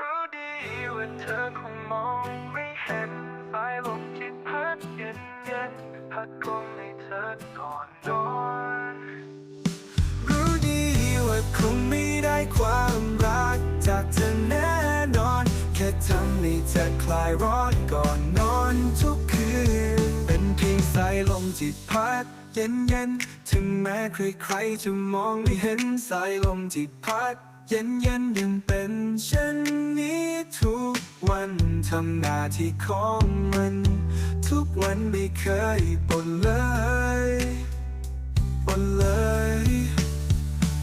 รู้ดีว่าเธอคงมองไม่เห็นสายลมที่พัดเย็นเย็นพัดลมให้เธอก่อนนอนรู้ดีว่าคงไม่ได้ความรักจากเธอแน่นอน แค่ทำให้เธอคลายร้อนก่อนนอนทุกคืน เป็นเพียงสายลมที่พัดเย็นเย็นถึงแม้ใครๆจะมองไม่เห็นสายลมที่พัด เย็นเย็นยังเป็นเช่นนี้ทุกวันทำหน้าที่ของมัน ทุกวันไม่เคยบ่นเลยบ่นเลย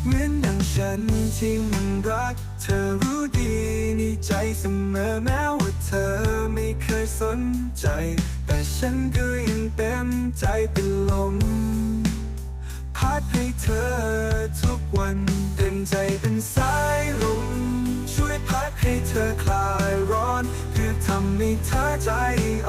เหมือนดังฉันที่มันรัก เธอรู้ดีในใจเสมอแม้ว่าเธอไม่เคยสนใจ แต่ฉันก็ยังเต็มใจเป็นลมพัดให้เธอทุกวัน ใจเป็นสายลมช่วยพัดให้เธอคลายร้อน เพื่อทำให้เธอใจ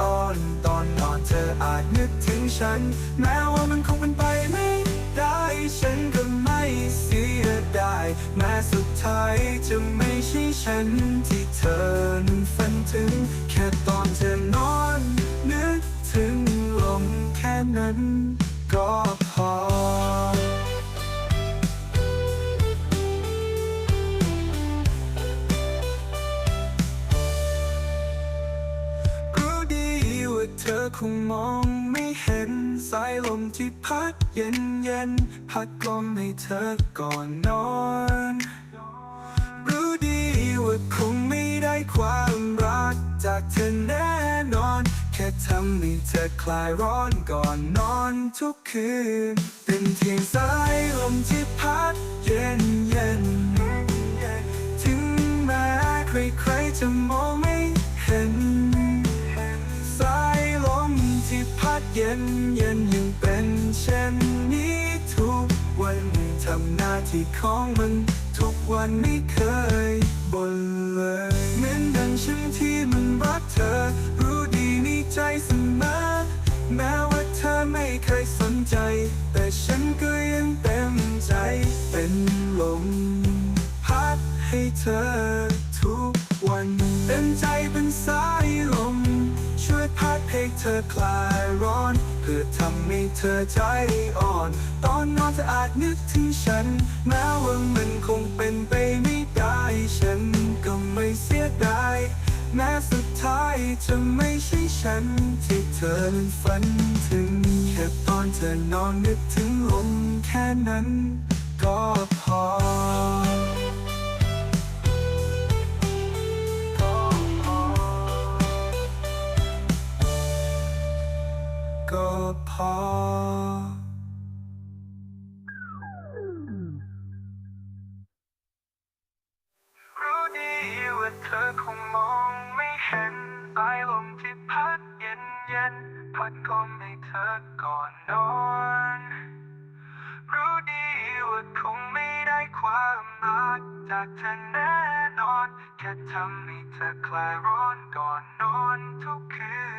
อ่อน ตอนนอนเธออาจนึกถึงฉัน แม้ว่ามันคงเป็นไปไม่ได้ ฉันก็ไม่เสียดายแม้สุดท้ายจะไม่ใช่ฉันที่เธอนั้นฝันถึง แค่ตอนเธอนอน นึกถึงลมแค่นั้น ก็พอ คงมองไม่เห็นสายลมที่พัดเย็นเย็นพัดกลมให้เธอก่อนนอน รู้ดีว่าคงไม่ได้ความรักจากเธอแน่นอน แค่ทำให้เธอคลายร้อนก่อนนอนทุกคืน เป็นเพียงสายลมที่พัดเย็นเย็น เย็นเย็นยังเป็นเช่นนี้ทุกวันทำหน้าที่ของมันทุกวันไม่เคยบ่นเลยเหมือนดังฉันที่มันรักเธอ รู้ดีในใจเสมอแม้ว่าเธอไม่เคยสนใจ แต่ฉันก็ยังเต็มใจเป็นลมพัดให้เธอทุกวันเต็มใจเป็นสาย เธอคลายร้อน เพื่อทำให้เธอใจอ่อน ตอนนอนเธออาจนึกถึงฉัน แม้ว่ามันคงเป็นไปไม่ได้ ฉันก็ไม่เสียดายแม้สุดท้ายจะไม่ใช่ฉัน ที่เธอนั้นฝันถึง แค่ตอนเธอนอนนึกถึงลมแค่นั้น ก็พอก็ เธอคงมองไม่เห็นสายลมที่พัดเย็นเย็นพัดกลมให้เธอก่อนนอน รู้ดีว่าคงไม่ได้ความรักจากเธอแน่นอน แค่ทำให้เธอคลายร้อนก่อนนอนทุกคืน